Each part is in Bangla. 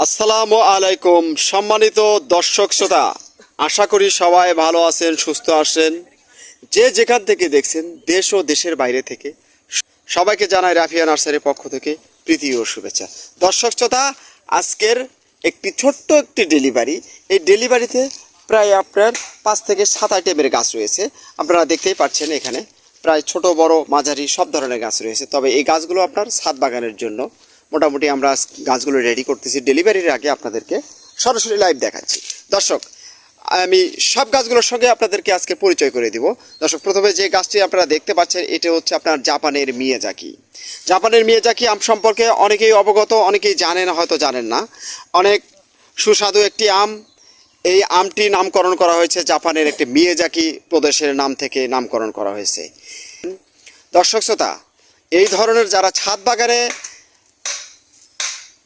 আসসালামু আলাইকুম, সম্মানিত দর্শক শ্রোতা। আশা করি সবাই ভালো আছেন, সুস্থ আছেন। যে যেখান থেকে দেখছেন, দেশ ও দেশের বাইরে থেকে, সবাইকে জানাই রাফিয়া নার্সারির পক্ষ থেকে প্রীতি ও শুভেচ্ছা। দর্শক শ্রোতা, আজকের একটি ছোট্ট একটি ডেলিভারি। এই ডেলিভারিতে প্রায় আপনার পাঁচ থেকে সাত আইটেমের গাছ রয়েছে। আপনারা দেখতেই পাচ্ছেন এখানে প্রায় ছোট, বড়, মাঝারি সব ধরনের গাছ রয়েছে। তবে এই গাছগুলো আপনার ছাদ বাগানের জন্য। মোটামুটি আমরা গাছগুলো রেডি করতেছি। ডেলিভারির আগে আপনাদেরকে সরাসরি লাইভ দেখাচ্ছি। দর্শক, আমি সব গাছগুলোর সঙ্গে আপনাদেরকে আজকে পরিচয় করে দিব। দর্শক, প্রথমে যে গাছটি আপনারা দেখতে পাচ্ছেন, এটা হচ্ছে আপনার জাপানের মিয়াজাকি। জাপানের মিয়াজাকি আম সম্পর্কে অনেকেই অবগত, অনেকেই জানেন হয়তো জানেন না। অনেক সুস্বাদু একটি আম। এই আমটি নামকরণ করা হয়েছে জাপানের একটি মিয়াজাকি প্রদেশের নাম থেকে নামকরণ করা হয়েছে। দর্শক, শ্রোতা, এই ধরনের যারা ছাদ বাগানে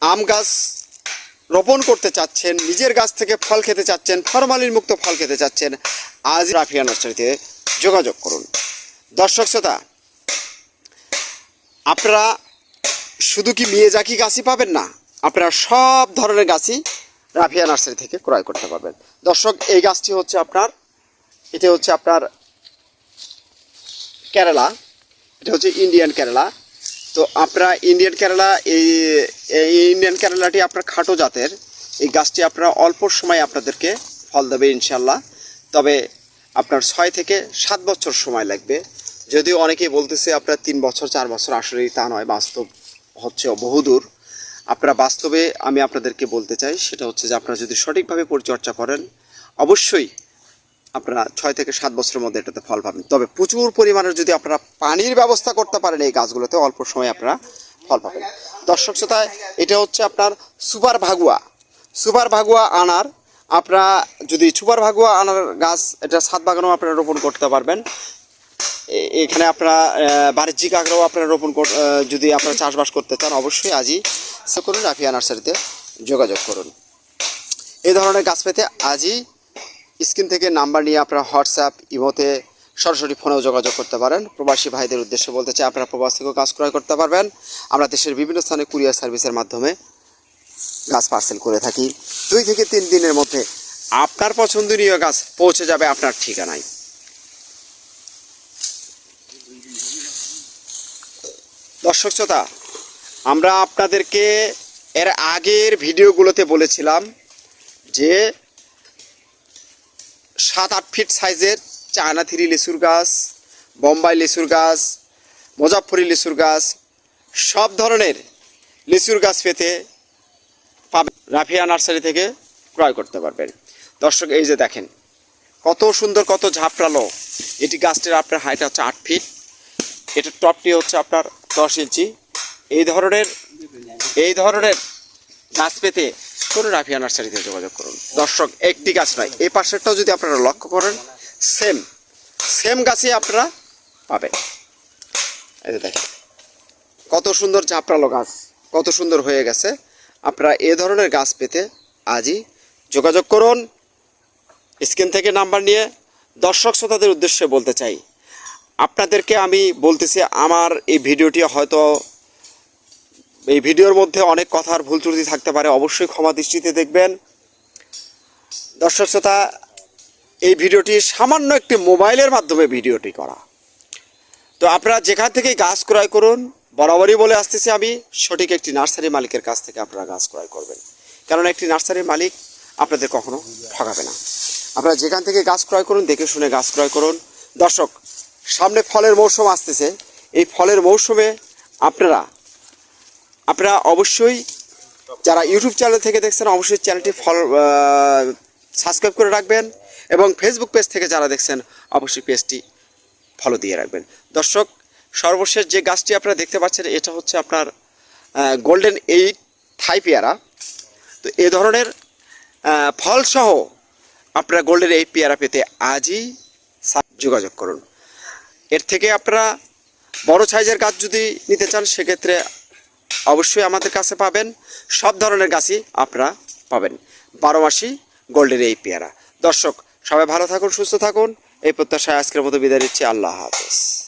আম গাছ রোপণ করতে চাচ্ছেন, নিজের গাছ থেকে ফল খেতে চাচ্ছেন, ফরমালিন মুক্ত ফল খেতে চাচ্ছেন, আজ রাফিয়া নার্সারিতে যোগাযোগ করুন। দর্শক শ্রোতা, আপনারা শুধু কি মিয়েজাকি গাছই পাবেন না, আপনারা সব ধরনের গাছই রাফিয়া নার্সারি থেকে ক্রয় করতে পারবেন। দর্শক, এই গাছটি হচ্ছে আপনার, এটা হচ্ছে আপনার কেরালা, এটা হচ্ছে ইন্ডিয়ান কেরালা। তো আপনারা ইন্ডিয়ান কেরালা এই এই ইন্ডিয়ান কেরালাটি আপনার খাটো জাতের। এই গাছটি আপনারা অল্প সময় আপনাদেরকে ফল দেবে ইনশাল্লাহ তবে আপনার ছয় থেকে সাত বছর সময় লাগবে। যদিও অনেকেই বলতেছে আপনার তিন বছর, চার বছর আসলে তা নয়, বাস্তব হচ্ছে বহুদূর। আপনারা বাস্তবে আমি আপনাদেরকে বলতে চাই, সেটা হচ্ছে যে আপনারা যদি সঠিকভাবে পরিচর্যা করেন, অবশ্যই আপনারা ছয় থেকে সাত বছরের মধ্যে এটাতে ফল পাবেন। তবে প্রচুর পরিমাণের যদি আপনারা পানির ব্যবস্থা করতে পারেন এই গাছগুলোতে, অল্প সময়ে আপনারা ফল পাবেন। দর্শক শ্রোতায় এটা হচ্ছে আপনার সুপার ভাগুয়া। সুপার ভাগুয়া আনার, আপনারা যদি সুপার ভাগুয়া আনার গাছ, এটা ছাদ বাগানেও আপনারা রোপণ করতে পারবেন। এখানে আপনারা বাণিজ্যিক আগ্রহ আপনারা রোপণ যদি আপনারা চাষবাস করতে চান, অবশ্যই আজই সে করুন রাফিয়া নার্সারিতে যোগাযোগ করুন। এই ধরনের গাছ পেতে আজই স্ক্রিন থেকে নাম্বার নিয়ে আপনারা হোয়াটসঅ্যাপ, ইমোতে সরাসরি ফোনেও যোগাযোগ করতে পারেন। প্রবাসী ভাইদের উদ্দেশ্যে বলতে চাই, আপনারা প্রবাস থেকেও কাজ ক্রয় করতে পারবেন। আমরা দেশের বিভিন্ন স্থানে কুরিয়ার সার্ভিসের মাধ্যমে গাছ পার্সেল করে থাকি। দুই থেকে তিন দিনের মধ্যে আপনার পছন্দনীয় গাছ পৌঁছে যাবে আপনার ঠিকানায়। দর্শক শ্রোতা, আমরা আপনাদেরকে এর আগের ভিডিওগুলোতে বলেছিলাম যে সাত আট ফিট সাইজের চায়না থ্রি লিচুর গাছ, বোম্বাই লিচুর গাছ মুজাফরি লিচুর গাছ, সব ধরনের লিচুর গাছ পেতে পাবেন রাফিয়া নার্সারি থেকে ক্রয় করতে পারবেন। দর্শক, এই যে দেখেন, কত সুন্দর, কত ঝাপড়ালো এটি গাছটির আপনার হাইট হচ্ছে আট ফিট এটার টপটি হচ্ছে আপনার দশ ইঞ্চি। এই ধরনের এই ধরনের গাছ পেতে কোনো রাফিয়া নার্সারিতে যোগাযোগ করুন। দর্শক, একটি গাছ নয় এই পাশেরটাও যদি আপনারা লক্ষ্য করেন সেম সেম গাছই আপনারা পাবেন। এই যে দেখেন। কত সুন্দর ঝাপড়ালো গাছ, কত সুন্দর হয়ে গেছে। আপনারা এ ধরনের গাছ পেতে আজই যোগাযোগ করুন। স্ক্রিন থেকে নাম্বার নিয়ে দর্শক শ্রোতাদের উদ্দেশ্যে বলতে চাই, আপনাদেরকে আমি বলতেছি, আমার এই ভিডিওটি হয়তো, এই ভিডিওর মধ্যে অনেক কথার ভুল ত্রুটি থাকতে পারে, অবশ্যই ক্ষমা দৃষ্টিতে দেখবেন। দর্শক শ্রোতা ভিডিওটি সামান্য একটি মোবাইলের মাধ্যমে ভিডিওটি করা। তো আপনারা যেখান থেকে গাছ ক্রয় করুন, বরাবরই বলে আসতেছি আমি, সঠিক একটি নার্সারি মালিকের কাছ থেকে আপনারা গাছ ক্রয় করবেন। কারণ একটি নার্সারির মালিক আপনাদের কখনো ঠকাবে না। আপনারা যেখান থেকে গাছ ক্রয় করুন, দেখে শুনে গাছ ক্রয় করুন। দর্শক, সামনে ফলের মৌসুম আসতেছে। এই ফলের মৌসুমে আপনারা আপনারা অবশ্যই যারা ইউটিউব চ্যানেল থেকে দেখছেন, অবশ্যই চ্যানেলটি ফল সাবস্ক্রাইব করে রাখবেন এবং ফেসবুক পেজ থেকে যারা দেখছেন, অবশ্যই পেজটি ফলো দিয়ে রাখবেন। দর্শক, সর্বশেষ যে গাছটি আপনারা দেখতে পাচ্ছেন, এটা হচ্ছে আপনার গোল্ডেন এইট থাই পেয়ারা তো এ ধরনের ফলসহ আপনারা গোল্ডেন এইট পেয়ারা পেতে আজই যোগাযোগ করুন। এর থেকে আপনারা বড় সাইজের গাছ যদি নিতে চান, সেক্ষেত্রে অবশ্যই আমাদের কাছে পাবেন। সব ধরনের গাছই আপনারা পাবেন। বারো মাসি গোল্ডের এই পেয়ারা। দর্শক, সবাই ভালো থাকুন, সুস্থ থাকুন। এই প্রত্যাশায় আজকের মতো বিদায় নিচ্ছি। আল্লাহ হাফেজ।